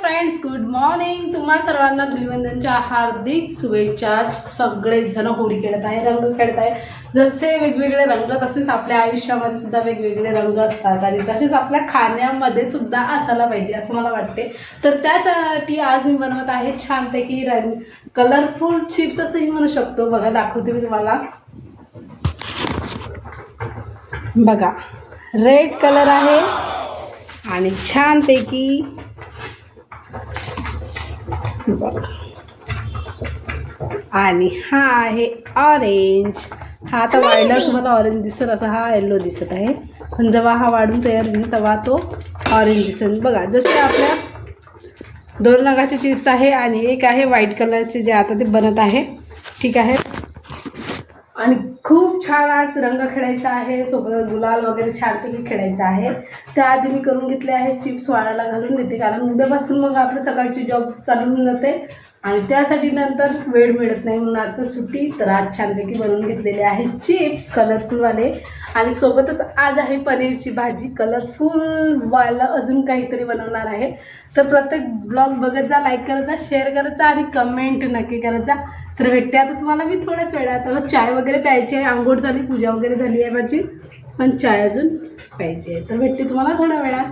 Friends good morning तुम्हा सर्वांना धुलिवंदनच्या हार्दिक शुभेच्छा. सगळेजण होळी खेळत आहे रंग खेळत आहे. जसे वेगवेगळे रंग तसेच आपल्या आयुष्यामध्ये सुद्धा वेगवेगळे रंग असतात. आणि तसेच आपल्या खाण्यामध्ये सुद्धा असायला पाहिजे असं मला वाटते. तर त्यासाठी आज मी बनवत आहे छानपैकी रंग कलरफुल चिप्स असंही म्हणू शकतो. बघा दाखवते मी तुम्हाला. बघा रेड कलर आहे. आणि छानपैकी आणि हा आहे ऑरेंज हा आता वाढल्यावर तुम्हाला ऑरेंज दिसत असा हा येल्लो दिसत आहे. पण जेव्हा हा वाढून तयार होईल तेव्हा तो ऑरेंज दिसेल. बघा जसे आपल्या दोन रंगाचे चिप्स आहे आणि एक आहे व्हाईट कलरचे जे आता ते बनत आहे. ठीक आहे? आणि खूप छान आज रंग खेळायचा आहे. सोबत गुलाल वगैरे छानपैकी खेळायचा आहे. त्याआधी मी करून घेतले आहे. चिप्स वाळायला घालून देते. कारण उद्यापासून मग आपलं सकाळची जॉब चालू होऊन जाते. आणि त्यासाठी नंतर वेळ मिळत नाही. म्हणून आता सुट्टी. तर आज छानपैकी बनवून घेतलेले आहे चिप्स कलरफुलवाले आणि सोबतच आज आहे पनीरची भाजी. कलरफुलवाला अजून काहीतरी बनवणार आहे. तर प्रत्येक ब्लॉग बघत जा लाईक करत जा शेअर करत जा आणि कमेंट नक्की करत जा. तर भेटते. आता तुम्हाला मी थोड्याच वेळात. आता चाय वगैरे प्यायची आहे. आंघोळ झाली पूजा वगैरे झाली आहे माझी. पण चाय अजून प्यायची आहे. तर भेटते तुम्हाला थोड्या वेळात.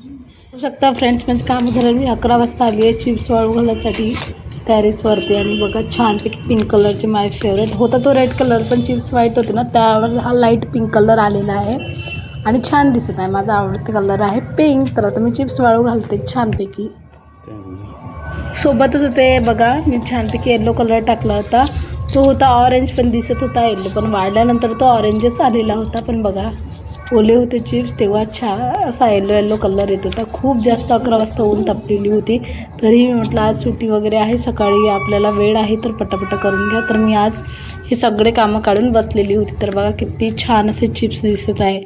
बघू शकता फ्रेंड्स म्हणजे काम झालं मी अकरा वाजता आली आहे. चिप्स वाळू घालण्यासाठी टॅरेसवरती आणि बघा छानपैकी पिंक कलरचे माय फेवरेट होता तो रेड कलर पण चिप्स व्हाईट होते ना त्यावर हा लाइट पिंक कलर आलेला आहे. आणि छान दिसत आहे. माझा आवडते कलर आहे पिंक तर आता मी चिप्स वाळू घालते छानपैकी. सोबतच होते. बघा मी छानपैकी येल्लो कलर टाकला होता. तो होता ऑरेंज पण दिसत होता येल्लो पण वाढल्यानंतर तो ऑरेंजच आलेला होता. पण बघा ओले होते चिप्स तेव्हा छान असा येल्लो येल्लो कलर येत होता. खूप जास्त अकरा वाजता ऊन तापलेली होती. तरीही मी म्हटलं आज सुट्टी वगैरे आहे सकाळी आपल्याला वेळ आहे तर पटापट करून घ्या. तर मी आज हे सगळे कामं काढून बसलेली होती. तर बघा किती छान असे चिप्स दिसत आहे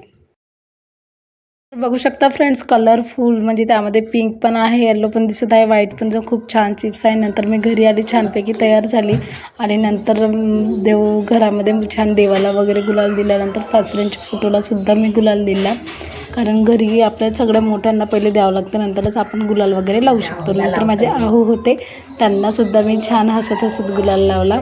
बघू शकता फ्रेंड्स कलरफुल म्हणजे त्यामध्ये पिंक पण आहे येल्लो पण दिसत आहे व्हाईट पण. जो खूप छान चिप्स आहे. नंतर मी घरी आली छानपैकी तयार झाली. आणि नंतर देव घरामध्ये छान देवाला वगैरे गुलाल दिल्यानंतर सासऱ्यांच्या फोटोला सुद्धा मी गुलाल दिला. कारण घरी आपल्या सगळ्या मोठ्यांना पहिले द्यावं लागतं. नंतरच आपण गुलाल वगैरे लावू शकतो. नंतर माझे आहू होते. त्यांनासुद्धा मी छान हसत हसत गुलाल लावला.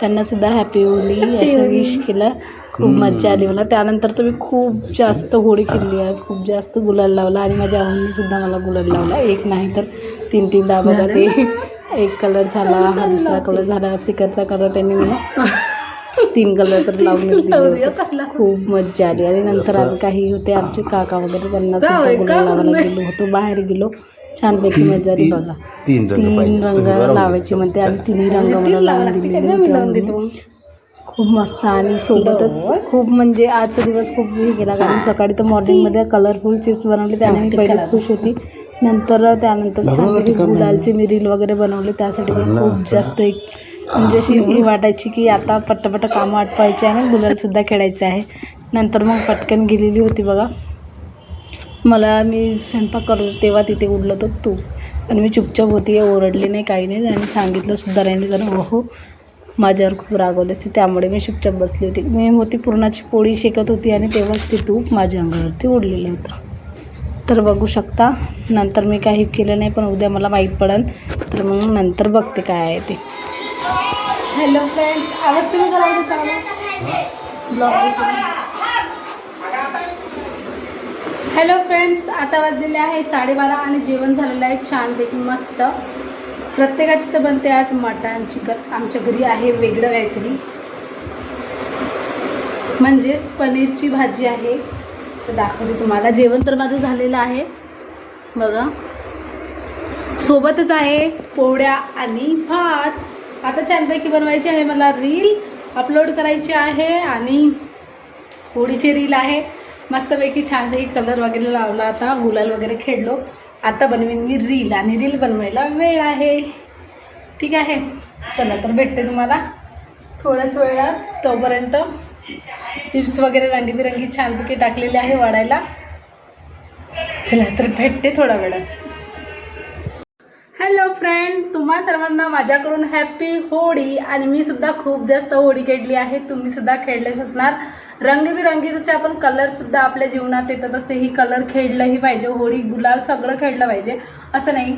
त्यांनासुद्धा हॅपी होली असं विश केलं. खूप मज्जा आली मला. त्यानंतर तर मी खूप जास्त होळी खेळली आज. खूप जास्त गुलाल लावला आणि माझ्या आऊने सुद्धा मला गुलाल लावला. एक नाही तर तीन तीनदा बघा ते एक कलर झाला हा दुसरा कलर झाला. असे करता करता त्यांनी मला तीन कलर तर लावून दिले होते. खूप मज्जा आली. आणि नंतर आम्ही काही होते. आमचे काका वगैरे त्यांना सुद्धा गुलाल लावायला गेलो होतो. बाहेर गेलो. छानपैकी मज्जा आली बघा. तीन रंग लावायचे म्हणते. आणि तिन्ही रंग मला लावून आम्ही. खूप मस्त आणि सोबतच खूप म्हणजे आजचा दिवस खूप हे गेला कारण सकाळी तर मॉर्निंगमध्ये कलरफुल चिप्स बनवले त्याने मी पहिले खुश होती. नंतर त्यानंतर छानपैकी गुलालचे मी रील वगैरे बनवले त्यासाठी पण खूप जास्त एक म्हणजे अशी ही वाटायची की आता पट्टपट्ट कामं आटवायची आहे आणि गुलालसुद्धा खेळायचं आहे. नंतर मग पटकन गेलेली होती बघा. मला मी स्वयंपाक करत तेव्हा तिथे उडलं होतं तूप. आणि मी चुपचाप होती ओरडली नाही काही नाही. आणि सांगितलं सुद्धा राहिली कारण हो माझ्यावर खूप रागवले असते. त्यामुळे मी चुपचाप बसली होती. मी होती पुरणाची पोळी शेकत होती आणि तेव्हाच ते तूप माझ्या अंगावरती ओढलेलं होतं. तर बघू शकता नंतर मी काही केलं नाही पण उद्या मला माहीत पडेल. तर मग नंतर बघते काय आहे ते. हॅलो फ्रेंड्स आवाज तुम्ही करायचं ब्लॉग हॅलो फ्रेंड्स आता वाजलेले आहे साडेबारा आणि जेवण झालेलं आहे. छानपैकी मस्त. प्रत्येकाची तर बनते आज मटण चिकन. आमच्या घरी आहे वेगळं काहीतरी. म्हणजेच पनीरची भाजी आहे. तर दाखवते तुम्हाला. जेवण तर माझं झालेलं आहे. बघा. सोबतच आहे पोळ्या आणि भात. आता छानपैकी बनवायची आहे. मला रील अपलोड करायची आहे आणि होळीची रील आहे. मस्तपैकी छानपैकी कलर वगैरे लावला आता. गुलाल वगैरे खेळलो. आता बनवीन मी रील आणि रील बनवायला वेळ आहे. ठीक आहे? चला तर भेटते तुम्हाला. थोड्याच वेळात. तोपर्यंत चिप्स वगैरे रंगीबिरंगी छानपैकी टाकलेले आहे वाढायला. चला तर भेटते थोड्या वेळात. हॅलो फ्रेंड तुम्हा सर्वांना माझ्याकडून हॅपी होळी आणि मी सुद्धा खूप जास्त होळी खेळली आहे. तुम्ही सुद्धा खेळलेच असणार. रंगबिरंगी जसे आपण कलरसुद्धा आपल्या जीवनात येतात. तसे ही कलर खेळलंही पाहिजे होळी गुलाल सगळं खेळलं पाहिजे असं नाही.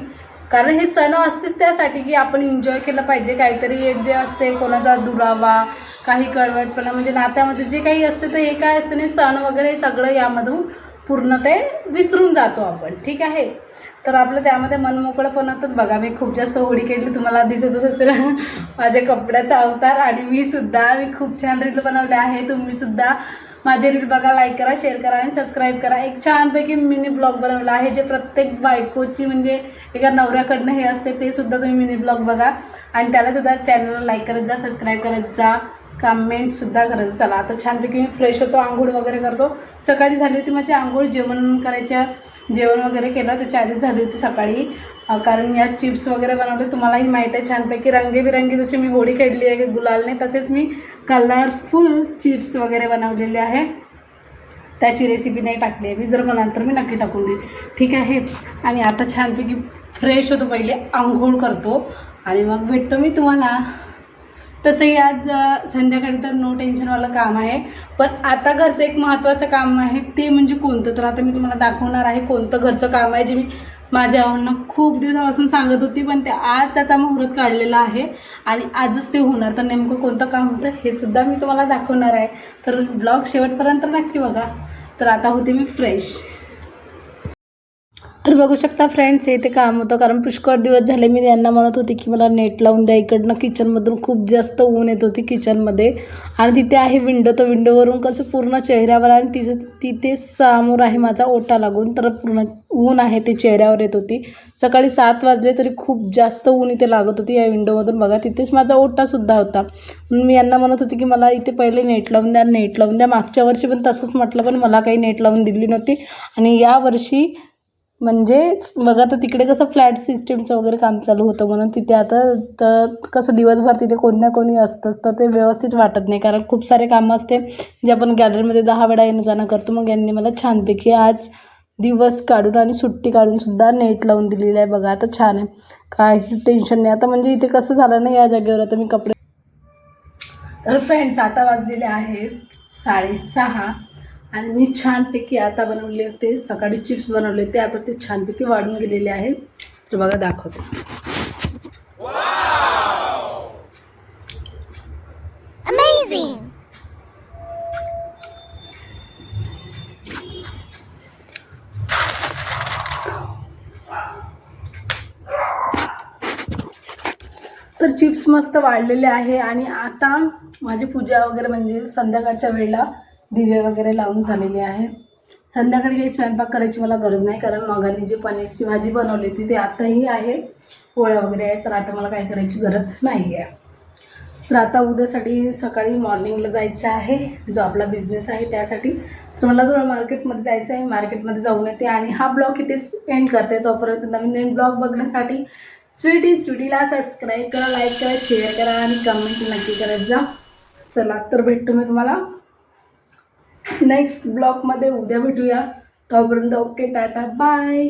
कारण हे सण असतेच त्यासाठी की आपण एन्जॉय केलं पाहिजे. काहीतरी एक जे असते कोणाचा दुरावा काही कळवटपणा म्हणजे नात्यामध्ये जे काही असते तर हे काय असते नाही सण वगैरे हे सगळं यामधून पूर्ण ते विसरून जातो आपण. ठीक आहे? तर आपलं त्यामध्ये मनमोकळंपणातून बघा. मी खूप जास्त होळी केली तुम्हाला दिसतच असेल माझ्या कपड्याचा अवतार आणि मी सुद्धा मी खूप छान रील बनवले आहे. तुम्ही सुद्धा माझे रील बघा लाईक करा शेअर करा आणि सबस्क्राईब करा. एक छानपैकी मिनी ब्लॉग बनवला आहे जे प्रत्येक बायकोची म्हणजे एका नवऱ्याकडनं हे असते ते सुद्धा तुम्ही मिनी ब्लॉग बघा. आणि त्याला सुद्धा चॅनलला लाईक करत जा सबस्क्राईब करत जा. कमेंटसुद्धा करत चला आता छानपैकी मी फ्रेश होतो आंघोळ वगैरे करतो. सकाळी झाली होती माझी आंघोळ जेवण करायच्या जेवण वगैरे केलं त्याच्या आधीच झाली होती सकाळी. कारण या चिप्स वगैरे बनवले तुम्हालाही माहीत आहे छानपैकी रंगीबिरंगी जशी मी होळी खेळली आहे गुलालने तसेच मी कलरफुल चिप्स वगैरे बनवलेले आहे. त्याची रेसिपी नाही टाकली आहे मी जर म्हणाल तर मी नक्की टाकून देईन. ठीक आहे? आणि आता छानपैकी फ्रेश होतो पहिले आंघोळ करतो. आणि मग भेटतो मी तुम्हाला. तसंही आज संध्याकाळी तर नो टेन्शनवालं काम आहे. पण आता घरचं एक महत्त्वाचं काम आहे ते म्हणजे कोणतं? तर आता मी तुम्हाला दाखवणार आहे कोणतं घरचं काम आहे जे मी माझ्या आव्हांना खूप दिवसापासून सांगत होती पण ते आज त्याचा मुहूर्त काढलेला आहे आणि आजच ते होणार. तर नेमकं कोणतं काम होतं हे सुद्धा मी तुम्हाला दाखवणार आहे. तर ब्लॉग शेवटपर्यंत नक्की बघा. तर आता होते मी फ्रेश तर बघू शकता फ्रेंड्स हे ते काम होतं. कारण पुष्कळ दिवस झाले मी यांना म्हणत होते की मला नेट लावून द्या. इकडनं किचनमधून खूप जास्त ऊन येत होती किचनमध्ये आणि तिथे आहे विंडो तर विंडोवरून कसं पूर्ण चेहऱ्यावर आणि तिचं तिथे समोर आहे माझा ओटा लागून. तर पूर्ण ऊन आहे ते चेहऱ्यावर येत होती. सकाळी सात वाजले तरी खूप जास्त ऊन इथे लागत होती या विंडोमधून बघा तिथेच माझा ओटासुद्धा होता. म्हणून मी यांना म्हणत होती की मला इथे पहिले नेट लावून द्या नेट लावून द्या. मागच्या वर्षी पण तसंच म्हटलं पण मला काही नेट लावून दिली नव्हती. आणि यावर्षी म्हणजे बघा तर तिकडे कसं फ्लॅट सिस्टीमचं वगैरे काम चालू होतं म्हणून तिथे आता तर कसं दिवसभर तिथे कोणी ना कोणी असतंच तर ते व्यवस्थित वाटत नाही. कारण खूप सारे कामं असते जे आपण गॅलरीमध्ये दहा वेळा येणं जाणं करतो. मग यांनी मला छानपैकी आज दिवस काढून आणि सुट्टी काढूनसुद्धा नेट लावून दिलेलं आहे बघा. आता छान आहे. काही टेन्शन नाही. आता म्हणजे इथे कसं झालं ना या जागेवर आता मी कपडे तर फ्रेंड्स आता वाजलेले आहे साडेसहा. आणि मी छानपैकी आता बनवले होते सकाळी चिप्स बनवले होते आता ते छानपैकी वाढून गेलेले आहे तर बघा दाखवते! तर चिप्स मस्त वाढलेले आहे आणि आता माझी पूजा वगैरे म्हणजे संध्याकाळच्या वेळेला दिवे वगैरे लावून झालेले आहे. संध्याकाळी काही स्वयंपाक करायची मला गरज नाही कारण मगाने जी पनीरची भाजी बनवली होती ती आताही आहे. पोळ्या वगैरे आहे तर आता मला काय करायची गरज नाही आहे तर आता उद्यासाठी सकाळी मॉर्निंगला जायचं आहे. जो आपला बिझनेस आहे त्यासाठी. तर मला थोडं मार्केटमध्ये जायचं आहे. मार्केटमध्ये जाऊन येते आणि हा ब्लॉग इथेच एंड करते. तोपर्यंत नवीन नवीन ब्लॉग बघण्यासाठी स्वीटी स्वीटीला सबस्क्राईब करा लाईक करा शेअर करा आणि कमेंट नक्की करत जा. चला तर भेटतो मी तुम्हाला. नेक्स्ट ब्लॉगमध्ये उद्या भेटूया. तोपर्यंत ओके टाटा बाय